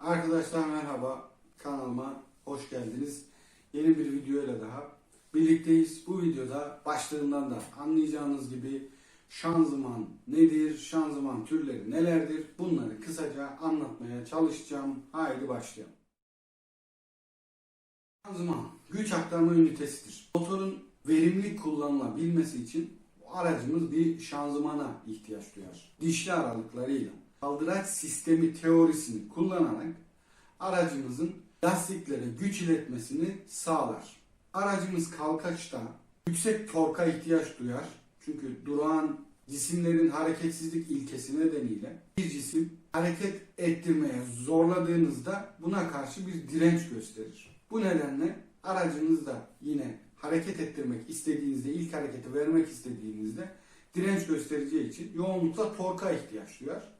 Arkadaşlar merhaba. Kanalıma hoş geldiniz. Yeni bir video ile daha birlikteyiz. Bu videoda başlığından da anlayacağınız gibi şanzıman nedir, şanzıman türleri nelerdir bunları kısaca anlatmaya çalışacağım. Haydi başlayalım. Şanzıman güç aktarma ünitesidir. Motorun verimli kullanılabilmesi için aracımız bir şanzımana ihtiyaç duyar. Dişli aralıklarıyla kaldıraç sistemi teorisini kullanarak aracımızın lastiklere güç iletmesini sağlar. Aracımız kalkaçta yüksek torka ihtiyaç duyar. Çünkü durağan cisimlerin hareketsizlik ilkesi nedeniyle bir cisim hareket ettirmeye zorladığınızda buna karşı bir direnç gösterir. Bu nedenle aracınızda yine hareket ettirmek istediğinizde, ilk hareketi vermek istediğinizde direnç göstereceği için yoğunlukla torka ihtiyaç duyar.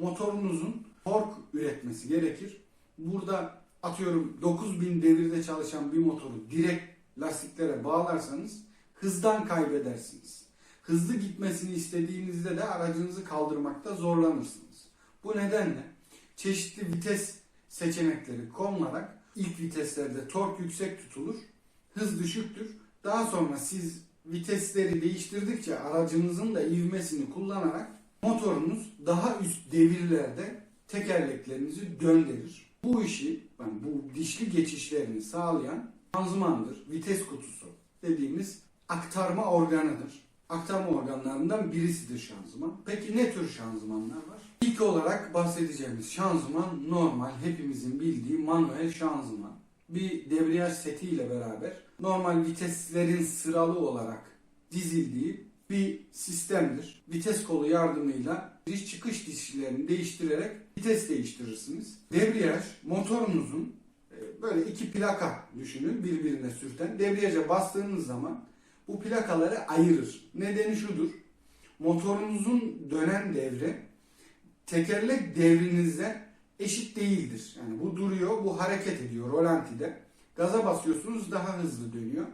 Motorunuzun tork üretmesi gerekir. Burada atıyorum 9000 devirde çalışan bir motoru direkt lastiklere bağlarsanız hızdan kaybedersiniz. Hızlı gitmesini istediğinizde de aracınızı kaldırmakta zorlanırsınız. Bu nedenle çeşitli vites seçenekleri konularak ilk viteslerde tork yüksek tutulur, hız düşüktür. Daha sonra siz vitesleri değiştirdikçe aracınızın da ivmesini kullanarak motorunuz daha üst devirlerde tekerleklerinizi döndürür. Bu işi, yani bu dişli geçişlerini sağlayan şanzımandır, vites kutusu dediğimiz aktarma organıdır. Aktarma organlarından birisidir şanzıman. Peki ne tür şanzımanlar var? İlk olarak bahsedeceğimiz şanzıman normal hepimizin bildiği manuel şanzıman. Bir debriyaj seti ile beraber normal viteslerin sıralı olarak dizildiği bir sistemdir. Vites kolu yardımıyla giriş çıkış dişlerini değiştirerek vites değiştirirsiniz. Debriyaj motorunuzun e, böyle iki plaka düşünün birbirine sürten. Debriyaja bastığınız zaman bu plakaları ayırır. Nedeni şudur. Motorunuzun dönen devri tekerlek devrinizde eşit değildir. Yani bu duruyor, bu hareket ediyor rolantide. Gaza basıyorsunuz daha hızlı dönüyor.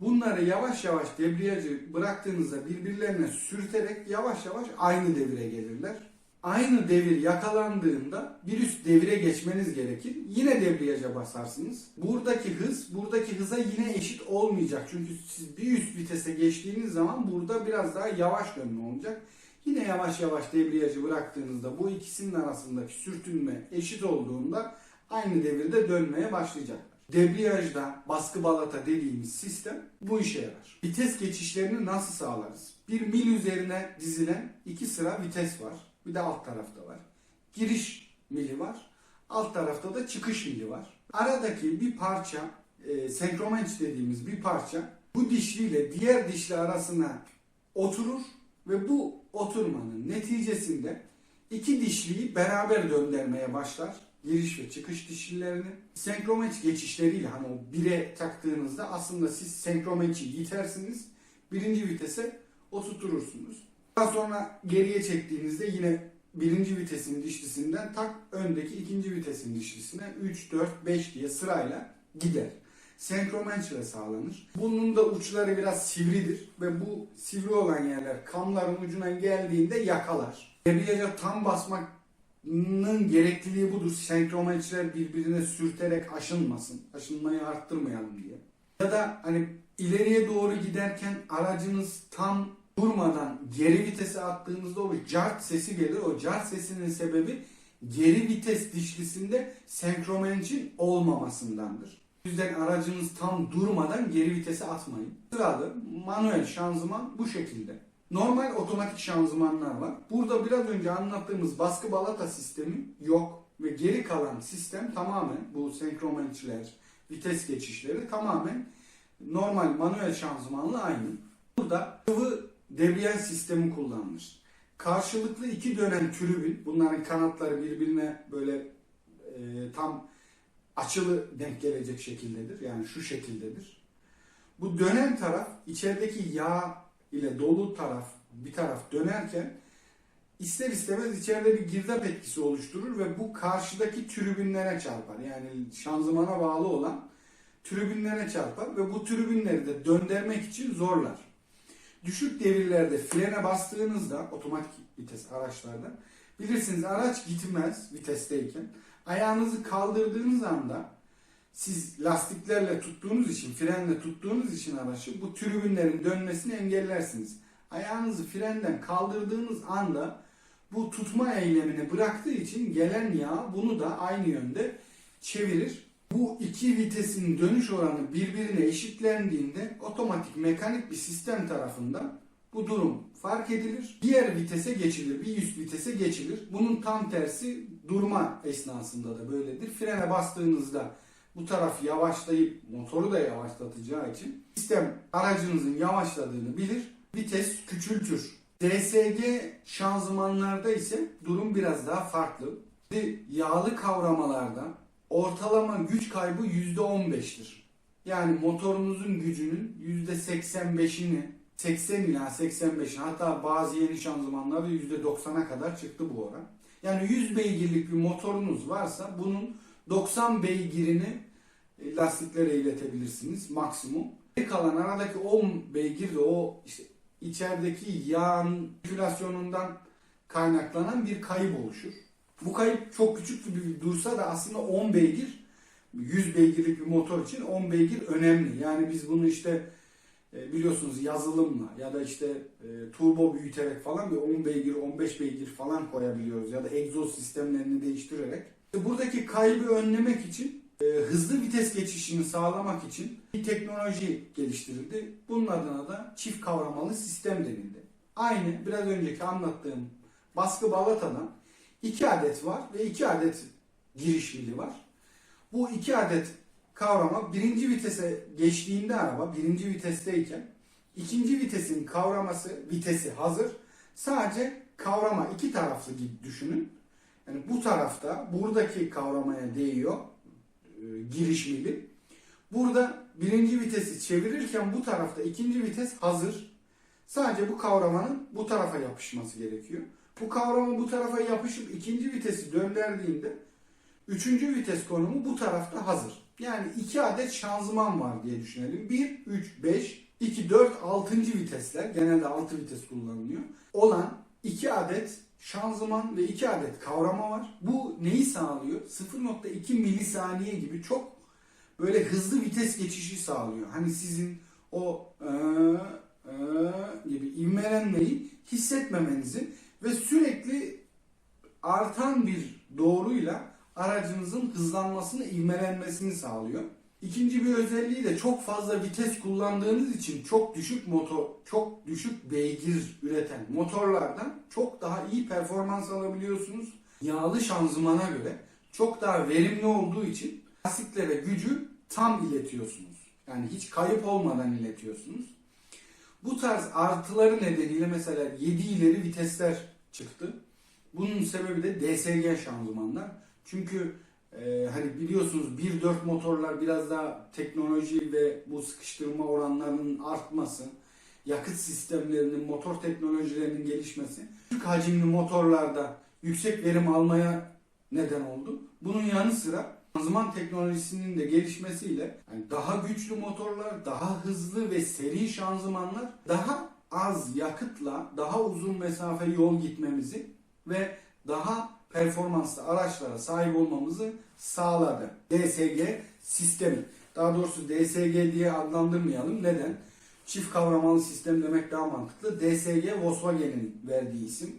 Bunları yavaş yavaş debriyajı bıraktığınızda birbirlerine sürterek yavaş yavaş aynı devire gelirler. Aynı devir yakalandığında bir üst devire geçmeniz gerekir. Yine debriyaja basarsınız. Buradaki hız buradaki hıza yine eşit olmayacak. Çünkü siz bir üst vitese geçtiğiniz zaman burada biraz daha yavaş dönme olacak. Yine yavaş yavaş debriyajı bıraktığınızda bu ikisinin arasındaki sürtünme eşit olduğunda aynı devirde dönmeye başlayacaklar. Debriyajda baskı balata dediğimiz sistem bu işe yarar. Vites geçişlerini nasıl sağlarız? Bir mil üzerine dizilen iki sıra vites var. Bir de alt tarafta var. Giriş mili var. Alt tarafta da çıkış mili var. Aradaki bir parça, e, senkromenç dediğimiz bir parça bu dişliyle diğer dişli arasına oturur ve bu oturmanın neticesinde iki dişliyi beraber döndürmeye başlar. Giriş ve çıkış dişlilerini. Senkromeç geçişleriyle hani o bire taktığınızda aslında siz senkromeçi yitersiniz. Birinci vitese oturturursunuz. Daha sonra geriye çektiğinizde yine birinci vitesin dişlisinden tak öndeki ikinci vitesin dişlisine 3, 4, 5 diye sırayla gider. Senkromenç ile sağlanır. Bunun da uçları biraz sivridir ve bu sivri olan yerler kamların ucuna geldiğinde yakalar. Debriyaja tam basmanın gerekliliği budur. Senkromençler birbirine sürterek aşınmasın. Aşınmayı arttırmayalım diye. Ya da hani ileriye doğru giderken aracınız tam durmadan geri vitese attığınızda o cart sesi gelir. O cart sesinin sebebi geri vites dişlisinde senkromencin olmamasındandır. O yüzden aracınız tam durmadan geri vitese atmayın. Sıralı manuel şanzıman bu şekilde. Normal otomatik şanzımanlar var. Burada biraz önce anlattığımız baskı balata sistemi yok ve geri kalan sistem tamamen bu senkromençler, vites geçişleri tamamen normal manuel şanzımanla aynı. Burada sıvı debriyaj sistemi kullanılır. Karşılıklı iki dönen tribün, bunların kanatları birbirine böyle e, tam açılı denk gelecek şekildedir. Yani şu şekildedir. Bu dönen taraf içerideki yağ ile dolu taraf bir taraf dönerken ister istemez içeride bir girdap etkisi oluşturur ve bu karşıdaki tribünlere çarpar. Yani şanzımana bağlı olan tribünlere çarpar ve bu tribünleri de döndürmek için zorlar. Düşük devirlerde frene bastığınızda otomatik vites araçlarda bilirsiniz araç gitmez vitesteyken Ayağınızı kaldırdığınız anda siz lastiklerle tuttuğunuz için, frenle tuttuğunuz için araçı bu tribünlerin dönmesini engellersiniz. Ayağınızı frenden kaldırdığınız anda bu tutma eylemini bıraktığı için gelen yağ bunu da aynı yönde çevirir. Bu iki vitesin dönüş oranı birbirine eşitlendiğinde otomatik mekanik bir sistem tarafından bu durum fark edilir. Diğer vitese geçilir, bir üst vitese geçilir. Bunun tam tersi durma esnasında da böyledir. Frene bastığınızda bu taraf yavaşlayıp motoru da yavaşlatacağı için sistem aracınızın yavaşladığını bilir. Vites küçültür. DSG şanzımanlarda ise durum biraz daha farklı. Şimdi Yağlı kavramalarda ortalama güç kaybı %15'tir. Yani motorunuzun gücünün %85'ini 80 ila 85 hatta bazı yeni şanzımanlarda %90'a kadar çıktı bu oran. Yani 100 beygirlik bir motorunuz varsa bunun 90 beygirini lastiklere iletebilirsiniz maksimum. Kalan aradaki 10 beygir de o işte içerideki yağın sirkülasyonundan kaynaklanan bir kayıp oluşur. Bu kayıp çok küçük gibi dursa da aslında 10 beygir 100 beygirlik bir motor için 10 beygir önemli. Yani biz bunu işte e, biliyorsunuz yazılımla ya da işte e, turbo büyüterek falan bir 10 beygir 15 beygir falan koyabiliyoruz ya da egzoz sistemlerini değiştirerek. Buradaki kaybı önlemek için e, hızlı vites geçişini sağlamak için bir teknoloji geliştirildi. Bunun adına da çift kavramalı sistem denildi. Aynı biraz önceki anlattığım baskı balatadan iki adet var ve iki adet giriş mili var. Bu iki adet kavrama birinci vitese geçtiğinde araba birinci vitesteyken ikinci vitesin kavraması vitesi hazır. Sadece kavrama iki taraflı gibi düşünün. Yani bu tarafta buradaki kavramaya değiyor e, giriş mili. Burada birinci vitesi çevirirken bu tarafta ikinci vites hazır. Sadece bu kavramanın bu tarafa yapışması gerekiyor. Bu kavrama bu tarafa yapışıp ikinci vitesi döndürdüğünde üçüncü vites konumu bu tarafta hazır. Yani iki adet şanzıman var diye düşünelim. 1, 3, 5, 2, 4, 6. vitesler genelde 6 vites kullanılıyor. Olan iki adet şanzıman ve iki adet kavrama var. Bu neyi sağlıyor? 0.2 milisaniye gibi çok böyle hızlı vites geçişi sağlıyor. Hani sizin o ee, ee gibi ivmelenmeyi hissetmemenizi ve sürekli artan bir doğruyla aracınızın hızlanmasını, ivmelenmesini sağlıyor. İkinci bir özelliği de çok fazla vites kullandığınız için çok düşük motor, çok düşük beygir üreten motorlardan çok daha iyi performans alabiliyorsunuz. Yağlı şanzımana göre çok daha verimli olduğu için lastiklere gücü tam iletiyorsunuz. Yani hiç kayıp olmadan iletiyorsunuz. Bu tarz artıları nedeniyle mesela 7 ileri vitesler çıktı. Bunun sebebi de DSG şanzımanlar. Çünkü e, hani biliyorsunuz 1.4 motorlar biraz daha teknoloji ve bu sıkıştırma oranlarının artması, yakıt sistemlerinin, motor teknolojilerinin gelişmesi, küçük hacimli motorlarda yüksek verim almaya neden oldu. Bunun yanı sıra şanzıman teknolojisinin de gelişmesiyle yani daha güçlü motorlar, daha hızlı ve seri şanzımanlar daha az yakıtla daha uzun mesafe yol gitmemizi ve daha performanslı araçlara sahip olmamızı sağladı. DSG sistemi. Daha doğrusu DSG diye adlandırmayalım. Neden? Çift kavramalı sistem demek daha mantıklı. DSG Volkswagen'in verdiği isim.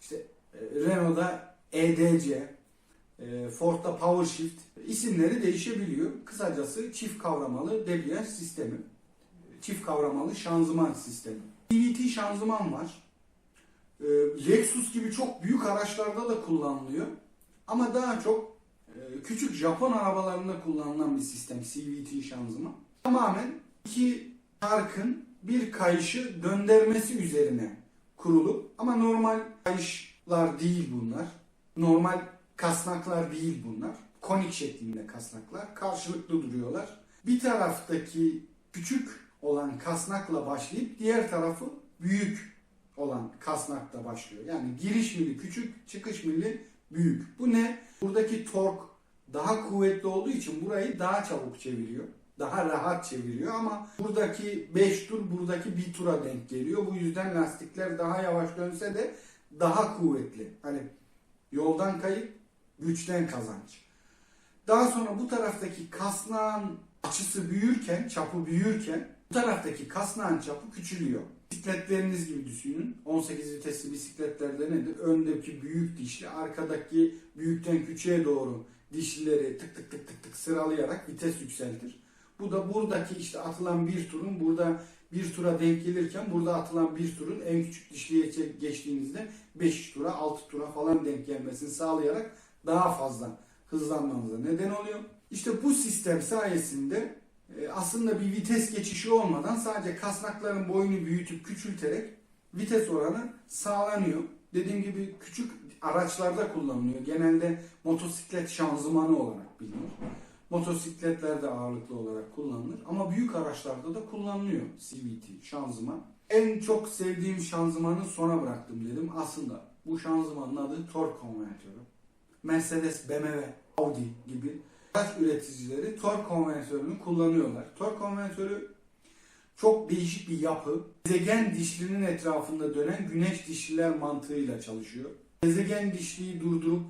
İşte e, Renault'da EDC, e, Ford'da PowerShift isimleri değişebiliyor. Kısacası çift kavramalı debriyaj sistemi. Çift kavramalı şanzıman sistemi. CVT şanzıman var. E, Lexus gibi çok büyük araçlarda da kullanılıyor. Ama daha çok e, küçük Japon arabalarında kullanılan bir sistem CVT şanzıman. Tamamen iki çarkın bir kayışı döndürmesi üzerine kurulu. Ama normal kayışlar değil bunlar. Normal kasnaklar değil bunlar. Konik şeklinde kasnaklar. Karşılıklı duruyorlar. Bir taraftaki küçük olan kasnakla başlayıp diğer tarafı büyük olan kasnakta başlıyor. Yani giriş mili küçük, çıkış mili büyük. Bu ne? Buradaki tork daha kuvvetli olduğu için burayı daha çabuk çeviriyor. Daha rahat çeviriyor ama buradaki 5 tur buradaki bir tura denk geliyor. Bu yüzden lastikler daha yavaş dönse de daha kuvvetli. Hani yoldan kayıp güçten kazanç. Daha sonra bu taraftaki kasnağın açısı büyürken, çapı büyürken bu taraftaki kasnağın çapı küçülüyor. Bisikletleriniz gibi düşünün. 18 vitesli bisikletlerde nedir? Öndeki büyük dişli, arkadaki büyükten küçüğe doğru dişlileri tık tık tık tık tık sıralayarak vites yükseltir. Bu da buradaki işte atılan bir turun burada bir tura denk gelirken burada atılan bir turun en küçük dişliye geçtiğinizde 5 tura 6 tura falan denk gelmesini sağlayarak daha fazla hızlanmanıza neden oluyor. İşte bu sistem sayesinde aslında bir vites geçişi olmadan sadece kasnakların boyunu büyütüp küçülterek vites oranı sağlanıyor. Dediğim gibi küçük araçlarda kullanılıyor. Genelde motosiklet şanzımanı olarak bilinir. Motosikletlerde ağırlıklı olarak kullanılır ama büyük araçlarda da kullanılıyor CVT şanzıman. En çok sevdiğim şanzımanı sona bıraktım dedim. Aslında bu şanzımanın adı torque konvertörü. Mercedes, BMW, Audi gibi araç üreticileri torque konvertörünü kullanıyorlar. Torque konvertörü çok değişik bir yapı. Gezegen dişlinin etrafında dönen güneş dişliler mantığıyla çalışıyor. Gezegen dişliyi durdurup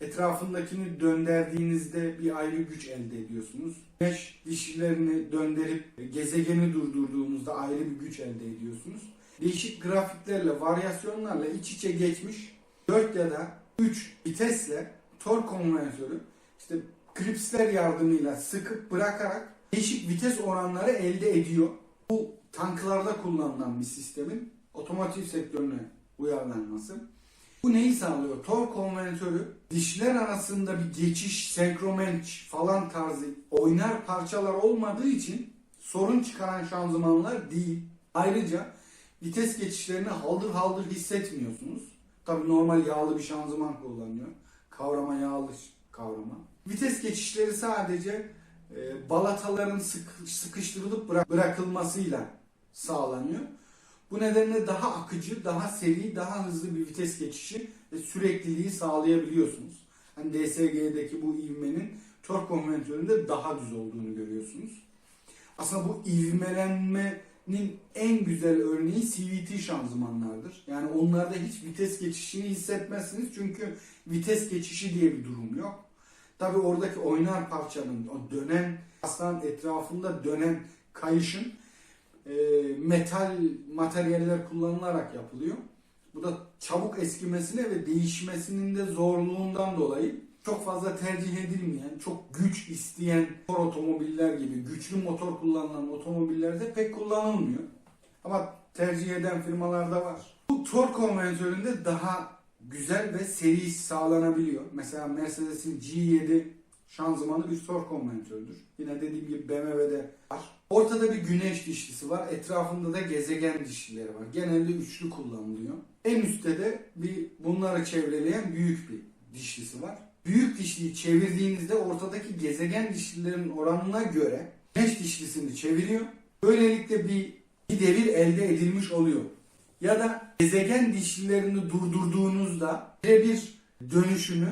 etrafındakini döndürdüğünüzde bir ayrı güç elde ediyorsunuz. Güneş dişlilerini döndürüp gezegeni durdurduğunuzda ayrı bir güç elde ediyorsunuz. Değişik grafiklerle, varyasyonlarla iç içe geçmiş 4 ya da 3 vitesle tork konvertörü işte klipsler yardımıyla sıkıp bırakarak değişik vites oranları elde ediyor. Bu tanklarda kullanılan bir sistemin otomotiv sektörüne uyarlanması. Bu neyi sağlıyor? Tork konvertörü dişler arasında bir geçiş, senkromenç falan tarzı oynar parçalar olmadığı için sorun çıkaran şanzımanlar değil. Ayrıca vites geçişlerini haldır haldır hissetmiyorsunuz. Tabi normal yağlı bir şanzıman kullanıyor. Kavrama yağlı kavrama. Vites geçişleri sadece e, balataların sık, sıkıştırılıp bırak, bırakılmasıyla sağlanıyor. Bu nedenle daha akıcı, daha seri, daha hızlı bir vites geçişi ve sürekliliği sağlayabiliyorsunuz. Hani DSG'deki bu ivmenin tork konvertöründe daha düz olduğunu görüyorsunuz. Aslında bu ivmelenmenin en güzel örneği CVT şanzımanlardır. Yani onlarda hiç vites geçişini hissetmezsiniz çünkü vites geçişi diye bir durum yok. Tabi oradaki oynar parçanın, o dönen, aslan etrafında dönen kayışın e, metal materyaller kullanılarak yapılıyor. Bu da çabuk eskimesine ve değişmesinin de zorluğundan dolayı çok fazla tercih edilmeyen, çok güç isteyen motor otomobiller gibi güçlü motor kullanılan otomobillerde pek kullanılmıyor. Ama tercih eden firmalarda var. Bu tork konvertöründe daha güzel ve seri sağlanabiliyor. Mesela Mercedes'in G7 şanzımanı bir tork konvertörüdür. Yine dediğim gibi BMW'de var. Ortada bir güneş dişlisi var. Etrafında da gezegen dişlileri var. Genelde üçlü kullanılıyor. En üstte de bir bunları çevreleyen büyük bir dişlisi var. Büyük dişliyi çevirdiğinizde ortadaki gezegen dişlilerin oranına göre güneş dişlisini çeviriyor. Böylelikle bir, bir devir elde edilmiş oluyor. Ya da gezegen dişlilerini durdurduğunuzda birebir dönüşünü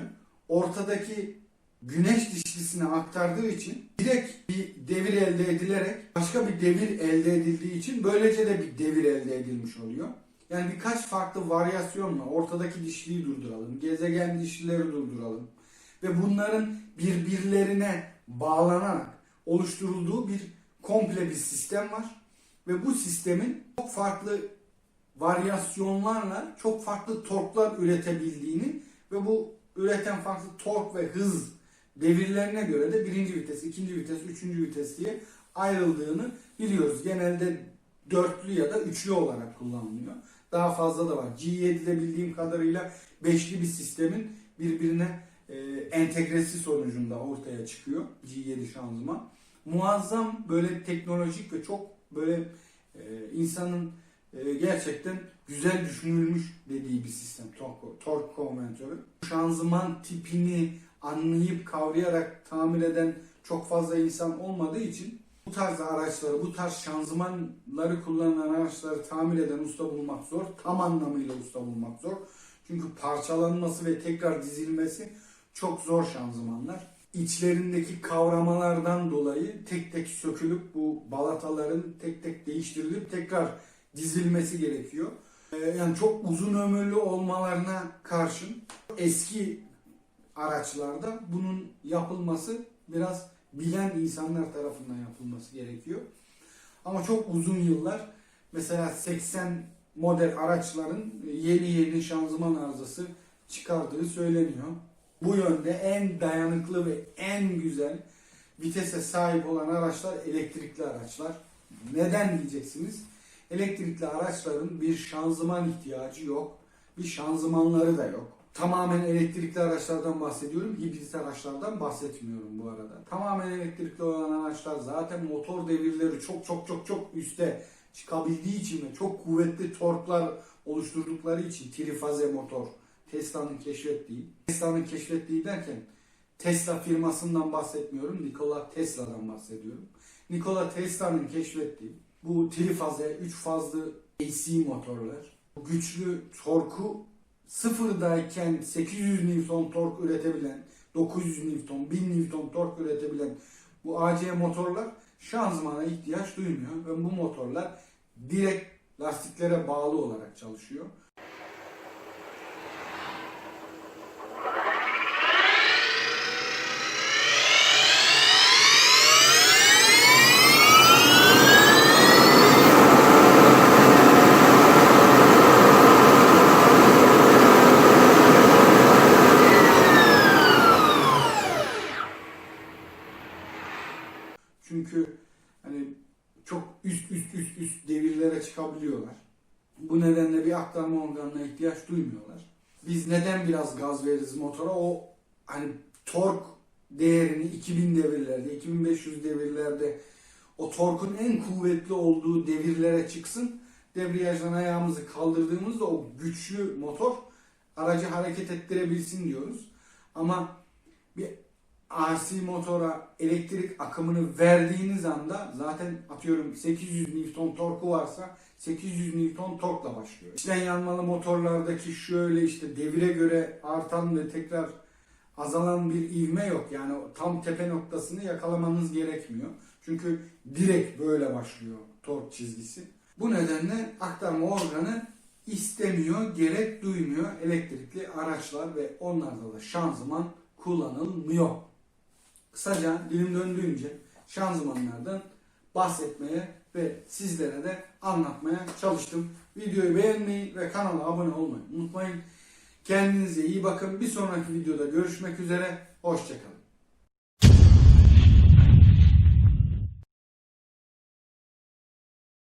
ortadaki güneş dişlisine aktardığı için direkt bir devir elde edilerek başka bir devir elde edildiği için böylece de bir devir elde edilmiş oluyor. Yani birkaç farklı varyasyonla ortadaki dişliyi durduralım, gezegen dişlileri durduralım ve bunların birbirlerine bağlanarak oluşturulduğu bir komple bir sistem var. Ve bu sistemin çok farklı varyasyonlarla çok farklı torklar üretebildiğini ve bu üreten farklı tork ve hız devirlerine göre de birinci vites, ikinci vites, üçüncü vites diye ayrıldığını biliyoruz. Genelde dörtlü ya da üçlü olarak kullanılıyor. Daha fazla da var. G7'de bildiğim kadarıyla beşli bir sistemin birbirine e, entegresi sonucunda ortaya çıkıyor G7 şanzıman. Muazzam böyle teknolojik ve çok böyle e, insanın e, gerçekten güzel düşünülmüş dediği bir sistem tork, tork konvertörü. Şanzıman tipini anlayıp kavrayarak tamir eden çok fazla insan olmadığı için bu tarz araçları, bu tarz şanzımanları kullanan araçları tamir eden usta bulmak zor. Tam anlamıyla usta bulmak zor. Çünkü parçalanması ve tekrar dizilmesi çok zor şanzımanlar. İçlerindeki kavramalardan dolayı tek tek sökülüp bu balataların tek tek değiştirilip tekrar dizilmesi gerekiyor. Ee, yani çok uzun ömürlü olmalarına karşın eski araçlarda bunun yapılması biraz bilen insanlar tarafından yapılması gerekiyor. Ama çok uzun yıllar mesela 80 model araçların yeni yeni şanzıman arızası çıkardığı söyleniyor. Bu yönde en dayanıklı ve en güzel vitese sahip olan araçlar elektrikli araçlar. Neden diyeceksiniz? Elektrikli araçların bir şanzıman ihtiyacı yok. Bir şanzımanları da yok. Tamamen elektrikli araçlardan bahsediyorum. Hibrit araçlardan bahsetmiyorum bu arada. Tamamen elektrikli olan araçlar zaten motor devirleri çok çok çok çok üste çıkabildiği için ve çok kuvvetli torklar oluşturdukları için trifaze motor Tesla'nın keşfettiği. Tesla'nın keşfettiği derken Tesla firmasından bahsetmiyorum. Nikola Tesla'dan bahsediyorum. Nikola Tesla'nın keşfettiği bu trifaze 3 fazlı AC motorlar güçlü torku sıfırdayken 800 Newton tork üretebilen 900 Newton, 1000 Newton tork üretebilen bu AC motorlar şanzımana ihtiyaç duymuyor ve bu motorlar direkt lastiklere bağlı olarak çalışıyor. Çünkü hani çok üst üst üst üst devirlere çıkabiliyorlar. Bu nedenle bir aktarma organına ihtiyaç duymuyorlar. Biz neden biraz veririz motora? O hani tork değerini 2000 devirlerde, 2500 devirlerde o torkun en kuvvetli olduğu devirlere çıksın. Debriyajdan ayağımızı kaldırdığımızda o güçlü motor aracı hareket ettirebilsin diyoruz. Ama bir RC motora elektrik akımını verdiğiniz anda zaten atıyorum 800 Newton torku varsa 800 Newton torkla başlıyor. İçten yanmalı motorlardaki şöyle işte devire göre artan ve tekrar azalan bir ivme yok. Yani tam tepe noktasını yakalamanız gerekmiyor. Çünkü direkt böyle başlıyor tork çizgisi. Bu nedenle aktarma organı istemiyor, gerek duymuyor elektrikli araçlar ve onlarda da şanzıman kullanılmıyor. Kısaca dilim döndüğünce şanzımanlardan bahsetmeye ve sizlere de anlatmaya çalıştım. Videoyu beğenmeyi ve kanala abone olmayı unutmayın. Kendinize iyi bakın. Bir sonraki videoda görüşmek üzere. Hoşçakalın.